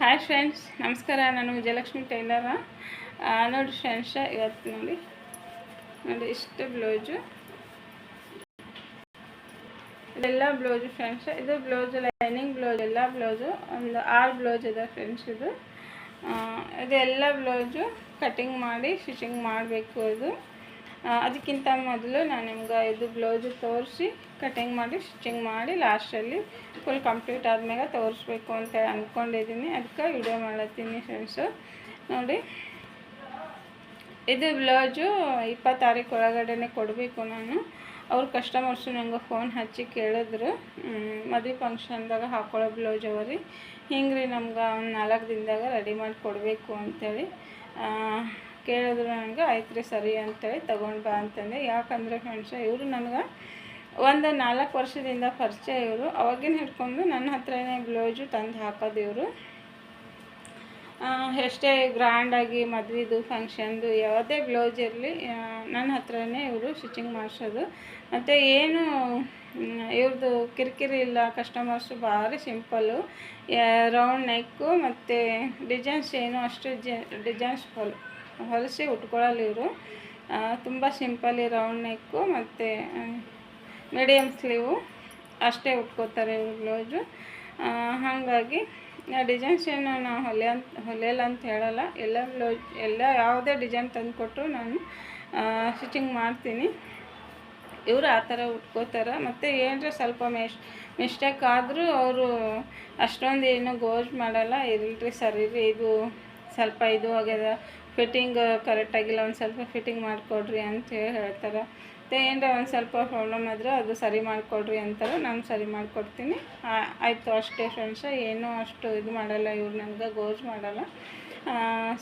Hi friends ನಮಸ್ಕಾರ. ನಾನು Vijayalakshmi tailor. ನೋಡಿ ಫ್ರೆಂಡ್ಸ್, ಇವತ್ತು ನೋಡಿ ನೋಡಿ ಇಷ್ಟು ಬ್ಲೌಸು. ಇದೆಲ್ಲ ಬ್ಲೌಸು ಫ್ರೆಂಡ್ಸ್, ಇದು ಬ್ಲೌಸ್ ಲೈನಿಂಗ್ ಬ್ಲೌಸ್, ಎಲ್ಲ ಬ್ಲೌಸು, ಒಂದು ಆರು ಬ್ಲೌಸ್ ಇದೆ ಫ್ರೆಂಡ್ಸ್ ಇದು. ಇದೆಲ್ಲ ಬ್ಲೌಸು ಕಟಿಂಗ್ ಮಾಡಿ, ಸ್ಟಿಚಿಂಗ್ ಮಾಡಬೇಕು ಇದು ಅದಕ್ಕಿಂತ ಮೊದಲು ನಾನು ನಿಮ್ಗೆ ಇದು ಬ್ಲೌಸು ತೋರಿಸಿ ಕಟಿಂಗ್ ಮಾಡಿ ಸ್ಟಿಚಿಂಗ್ ಮಾಡಿ ಲಾಸ್ಟಲ್ಲಿ ಫುಲ್ ಕಂಪ್ಲೀಟ್ ಆದ್ಮೇಲೆ ತೋರಿಸ್ಬೇಕು ಅಂತ ಅಂದ್ಕೊಂಡಿದ್ದೀನಿ ಅದಕ್ಕೆ ವಿಡಿಯೋ ಮಾಡತ್ತೀನಿ ಫ್ರೆಂಡ್ಸು ನೋಡಿ, ಇದು ಬ್ಲೌಸು ಇಪ್ಪತ್ತು ತಾರೀಕು ಒಳಗಡೆನೆ ಕೊಡಬೇಕು ನಾನು. ಅವ್ರ ಕಸ್ಟಮರ್ಸು ನಂಗೆ ಫೋನ್ ಹಚ್ಚಿ ಕೇಳಿದ್ರು. ಮದುವೆ ಫಂಕ್ಷನ್ದಾಗ ಹಾಕೊಳ್ಳೋ ಬ್ಲೌಸ್ ಅವರಿ ಹಿಂಗೆ ರೀ ನಮ್ಗೆ ಒಂದು ನಾಲ್ಕು ದಿನದಾಗ ರೆಡಿ ಮಾಡಿ ಕೊಡಬೇಕು ಅಂಥೇಳಿ ಕೇಳಿದ್ರು ನನಗೆ ಆಯ್ತು ರೀ ಸರಿ ಅಂತೇಳಿ ತಗೊಂಡು ಬಾ ಅಂತಂದೆ. ಯಾಕಂದರೆ ಫ್ರೆಂಡ್ಸ್, ಇವರು ನನಗೆ ಒಂದು ನಾಲ್ಕು ವರ್ಷದಿಂದ ಪರಿಚಯ ಇವರು. ಅವಾಗಿನ ಹಿಡ್ಕೊಂಡು ನನ್ನ ಹತ್ರನೇ ಬ್ಲೌಸು ತಂದು ಹಾಕೋದು ಇವರು. ಎಷ್ಟೇ ಗ್ರ್ಯಾಂಡಾಗಿ ಮದುವೆದು ಫಂಕ್ಷನ್ದು ಯಾವುದೇ ಬ್ಲೌಸ್ ಇರಲಿ ನನ್ನ ಹತ್ರನೇ ಇವರು ಸ್ಟಿಚಿಂಗ್ ಮಾಡಿಸೋದು. ಮತ್ತು ಏನು ಇವ್ರದ್ದು ಕಿರಿಕಿರಿ ಇಲ್ಲ ಕಸ್ಟಮರ್ಸು ಭಾರಿ ಸಿಂಪಲ್ಲು ರೌಂಡ್ ನೆಕ್ಕು ಮತ್ತು ಡಿಸೈನ್ಸ್ ಏನು, ಅಷ್ಟು ಡಿಸೈನ್ಸ್ ಹೊಲ್ ಹೊಲಿಸಿ ಉಟ್ಕೊಳ್ಳಲ್ಲ ಇವರು ತುಂಬ ಸಿಂಪಲಿ ರೌಂಡ್ ನೆಕ್ಕು ಮತ್ತು ಮೀಡಿಯಮ್ ಸ್ಲೀವು ಅಷ್ಟೇ ಉಟ್ಕೋತಾರೆ ಇವರು ಬ್ಲೌಸು ಹಾಗಾಗಿ ಡಿಸೈನ್ಸ್ ಏನು ನಾವು ಅಂತ, ಹೊಲಿಯಲ್ಲ ಅಂತ ಹೇಳಲ್ಲ. ಎಲ್ಲ ಬ್ಲೌಸ್ ಎಲ್ಲ ಯಾವುದೇ ಡಿಸೈನ್ ತಂದು ಕೊಟ್ಟರು ನಾನು ಸ್ಟಿಚಿಂಗ್ ಮಾಡ್ತೀನಿ. ಇವರು ಆ ಥರ ಉಟ್ಕೋತಾರೆ. ಮತ್ತು ಏನರ ಸ್ವಲ್ಪ ಮಿಶ್ ಮಿಸ್ಟೇಕ್ ಆದರೂ ಅವರು ಅಷ್ಟೊಂದು ಏನು ಗೋಜ್ ಮಾಡಲ್ಲ. ಇರಲ್ರಿ ಸರಿ ರೀ ಇದು ಸ್ವಲ್ಪ ಇದು ಆಗ್ಯದ. ಫಿಟ್ಟಿಂಗ್ ಕರೆಕ್ಟಾಗಿಲ್ಲ ಒಂದು ಸ್ವಲ್ಪ ಫಿಟ್ಟಿಂಗ್ ಮಾಡಿಕೊಡ್ರಿ ಅಂತ ಹೇಳಿ ಹೇಳ್ತಾರೆ. ಮತ್ತು ಏನರ ಒಂದು ಸ್ವಲ್ಪ ಪ್ರಾಬ್ಲಮ್ ಆದ್ರೆ ಅದು ಸರಿ ಮಾಡಿಕೊಡ್ರಿ ಅಂತಾರೆ, ನಾನು ಸರಿ ಮಾಡಿಕೊಡ್ತೀನಿ. ಆಯಿತು ಅಷ್ಟೇ ಫ್ರೆಂಡ್ಸ ಏನೂ ಅಷ್ಟು ಇದು ಮಾಡಲ್ಲ ಇವ್ರು, ನನಗೆ ಗೋಜ್ ಮಾಡಲ್ಲ.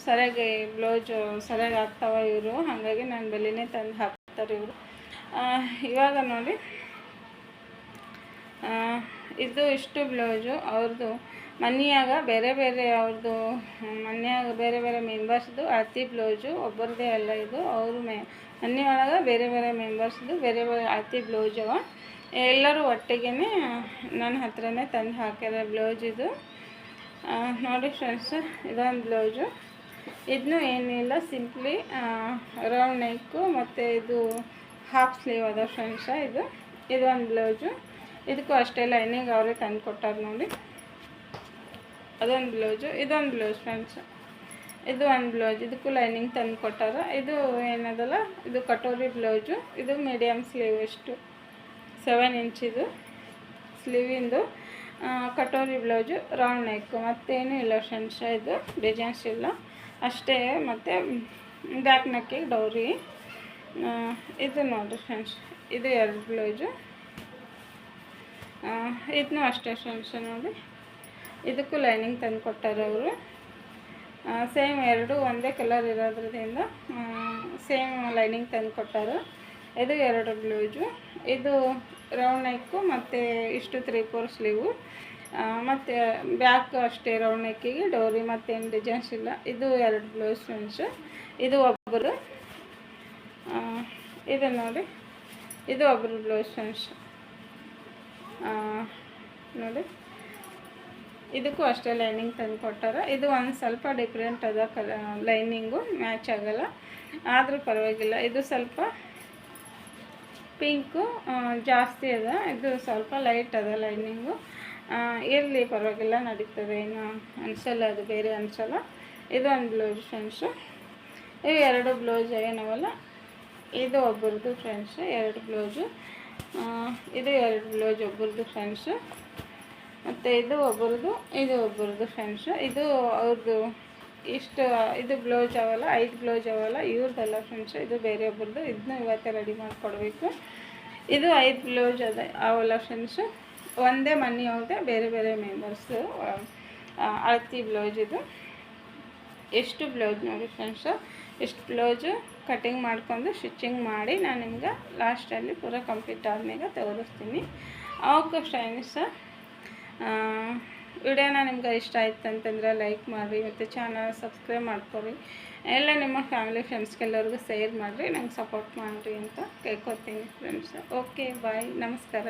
ಸರಿಯಾಗಿ ಬ್ಲೌಜು ಸರಿಯಾಗಿ ಆಗ್ತಾವ ಇವರು, ಹಾಗಾಗಿ ನಾನು ಬೆಲೆನೇ ತಂದು ಹಾಕ್ತಾರೆ ಇವರು. ಇವಾಗ ನೋಡಿ. ಇದು ಇಷ್ಟು ಬ್ಲೌಜು ಅವ್ರದ್ದು ಮನೆಯಾಗ ಬೇರೆ ಬೇರೆ ಅವ್ರದ್ದು ಮನೆಯಾಗ ಬೇರೆ ಬೇರೆ ಮೆಂಬರ್ಸ್ದು ಅಳತಿ ಬ್ಲೌಸು ಒಬ್ಬರದೇ ಅಲ್ಲ ಇದು, ಅವರು ಮೆ ಮನೆಯೊಳಗೆ ಬೇರೆ ಬೇರೆ ಮೆಂಬರ್ಸ್ದು ಬೇರೆ ಬೇರೆ ಅಳತಿ ಬ್ಲೌಸ್ ಅವ. ಎಲ್ಲರೂ ಒಟ್ಟಿಗೆ ನನ್ನ ಹತ್ರನೇ ತಂದು ಹಾಕ್ಯಾರ ಬ್ಲೌಸ್ ಇದು. ನೋಡಿ ಫ್ರೆಂಡ್ಸ್ ಇದೊಂದು ಬ್ಲೌಸು ಇದನ್ನು ಏನಿಲ್ಲ ಸಿಂಪ್ಲಿ ರೌಂಡ್ ನೆಕ್ಕು ಮತ್ತು ಇದು ಹಾಫ್ ಸ್ಲೀವ್ ಅದ ಫ್ರೆಂಡ್ಸ ಇದು. ಇದೊಂದು ಬ್ಲೌಸು ಇದಕ್ಕೂ ಅಷ್ಟೇ ಲೈನಿಂಗ್ ಅವರೇ ತಂದು ಕೊಟ್ಟಾರ ನೋಡಿ. ಅದೊಂದು ಬ್ಲೌಸು ಇದೊಂದು ಬ್ಲೌಸ್ ಫ್ರೆಂಡ್ಸ್. ಇದು ಒಂದು ಬ್ಲೌಸ್ ಇದಕ್ಕೂ ಲೈನಿಂಗ್ ತಂದು ಕೊಟ್ಟಾರ. ಇದು ಏನದಲ್ಲ, ಇದು ಕಟೋರಿ ಬ್ಲೌಸು ಇದು ಮೀಡಿಯಮ್ ಸ್ಲೀವ್ ಎಷ್ಟು? ಸೆವೆನ್ ಇಂಚಿದು ಸ್ಲೀವಿಂದು ಕಟೋರಿ ಬ್ಲೌಸು ರೌಂಡ್ ನೆಕ್ಕು ಮತ್ತೇನೂ ಇಲ್ಲ ಫ್ರೆಂಡ್ಸ್, ಇದು ಡಿಸೈನ್ಸ್ ಇಲ್ಲ ಅಷ್ಟೇ, ಮತ್ತು ಬ್ಯಾಕ್ ನೆಕ್ಕಿಗೆ ಡೌರಿ ಇದು ನೋಡಿರಿ ಫ್ರೆಂಡ್ಸ್, ಇದು ಎರಡು ಬ್ಲೌಸು ಇದನ್ನೂ ಅಷ್ಟೇ ಫ್ರೆಂಡ್ಸ್, ನೋಡಿ. ಇದಕ್ಕೂ ಲೈನಿಂಗ್ ತಂದು ಕೊಟ್ಟಾರೆ ಅವರು. ಸೇಮ್ ಎರಡು ಒಂದೇ ಕಲರ್ ಇರೋದ್ರಿಂದ ಸೇಮ್ ಲೈನಿಂಗ್ ತಂದು ಕೊಟ್ಟಾರೆ ಇದು ಎರಡು ಬ್ಲೌಸು ಇದು ರೌಂಡ್ ನೆಕ್ಕು ಮತ್ತು ಇಷ್ಟು ತ್ರೀ ಫೋರ್ ಸ್ಲೀವು ಮತ್ತು ಬ್ಯಾಕ್ ಅಷ್ಟೇ ರೌಂಡ್ ನೆಕ್ಕಿಗೆ ಡೋರಿ ಮತ್ತೇನು ಡಿಸೈನ್ಸ್ ಇಲ್ಲ. ಇದು ಎರಡು ಬ್ಲೌಸ್ ಫ್ರೆಂಡ್ಸು ಇದು ಒಬ್ಬರು ಇದು ನೋಡಿ, ಇದು ಒಬ್ಬರು ಬ್ಲೌಸ್ ಫ್ರೆಂಡ್ಸ್ ನೋಡಿ. ಇದಕ್ಕೂ ಅಷ್ಟೇ ಲೈನಿಂಗ್ ತಂದು ಕೊಟ್ಟಾರ. ಇದು ಒಂದು ಸ್ವಲ್ಪ ಡಿಫ್ರೆಂಟ್ ಅದ ಕಲ ಲೈನಿಂಗು ಮ್ಯಾಚ್ ಆಗೋಲ್ಲ. ಆದರೂ ಪರವಾಗಿಲ್ಲ. ಇದು ಸ್ವಲ್ಪ ಪಿಂಕು ಜಾಸ್ತಿ ಅದ. ಇದು ಸ್ವಲ್ಪ ಲೈಟ್ ಅದ ಲೈನಿಂಗು ಇರಲಿ, ಪರವಾಗಿಲ್ಲ, ನಡೀತದೆ. ಏನು ಅನಿಸಲ್ಲ, ಅದು ಬೇರೆ ಅನಿಸಲ್ಲ. ಇದು ಒಂದು ಬ್ಲೌಸ್ ಫ್ರೆಂಡ್ಸು ಇವು ಎರಡು ಬ್ಲೌಸ್ ಏನವಲ್ಲ? ಇದು ಒಬ್ಬರದು ಫ್ರೆಂಡ್ಸು ಎರಡು ಬ್ಲೌಸು ಇದು ಎರಡು ಬ್ಲೌಸ್ ಒಬ್ಬರದು ಫ್ರೆಂಡ್ಸು ಮತ್ತು ಇದು ಒಬ್ಬರದು ಇದು ಒಬ್ಬರದು ಫ್ರೆಂಡ್ಸು ಇದು ಅವ್ರದ್ದು ಇಷ್ಟು, ಇದು ಬ್ಲೌಸ್ ಅವಲ್ಲ, ಐದು ಬ್ಲೌಸ್ ಅವಲ್ಲ ಇವ್ರದ್ದಲ್ಲ ಫ್ರೆಂಡ್ಸು ಇದು ಬೇರೆ ಒಬ್ಬರದು ಇದನ್ನ ಇವತ್ತೇ ರೆಡಿ ಮಾಡಿಕೊಡ್ಬೇಕು. ಇದು ಐದು ಬ್ಲೌಸ್ ಅದ, ಅವಲ್ಲ ಫ್ರೆಂಡ್ಸು ಒಂದೇ ಮನೆ ಅವ್ರದ್ದೇ ಬೇರೆ ಬೇರೆ ಮೆಂಬರ್ಸು ಅಳತಿ ಬ್ಲೌಸ್ ಇದು. ಎಷ್ಟು ಬ್ಲೌಸ್ ನೋಡಿ ಫ್ರೆಂಡ್ಸು ಎಷ್ಟು ಬ್ಲೌಸು ಕಟಿಂಗ್ ಮಾಡ್ಕೊಂಡು ಸ್ಟಿಚಿಂಗ್ ಮಾಡಿ ನಾನು ನಿಮ್ಗೆ ಲಾಸ್ಟಲ್ಲಿ ಪೂರ ಕಂಪ್ಲೀಟ್ ಆದ್ಮೇಲೆ ತೋರಿಸ್ತೀನಿ. ಓಕೆ ಫ್ರೆಂಡ್ಸ್ ವಿಡಿಯೋನ ನಿಮ್ಗೆ ಇಷ್ಟ ಆಯ್ತು ಅಂತಂದ್ರೆ ಲೈಕ್ ಮಾಡಿರಿ, ಮತ್ತು ಚಾನಲ್ ಸಬ್ಸ್ಕ್ರೈಬ್ ಮಾಡ್ಕೊರಿ. ಎಲ್ಲ ನಿಮ್ಮ ಫ್ಯಾಮಿಲಿ ಫ್ರೆಂಡ್ಸ್ಗೆಲ್ಲರಿಗೂ ಶೇರ್ ಮಾಡಿರಿ, ನಂಗೆ ಸಪೋರ್ಟ್ ಮಾಡಿರಿ ಅಂತ ಕೇಳ್ಕೊತೀನಿ ಫ್ರೆಂಡ್ಸ್ ಓಕೆ ಬಾಯ್ ನಮಸ್ಕಾರ.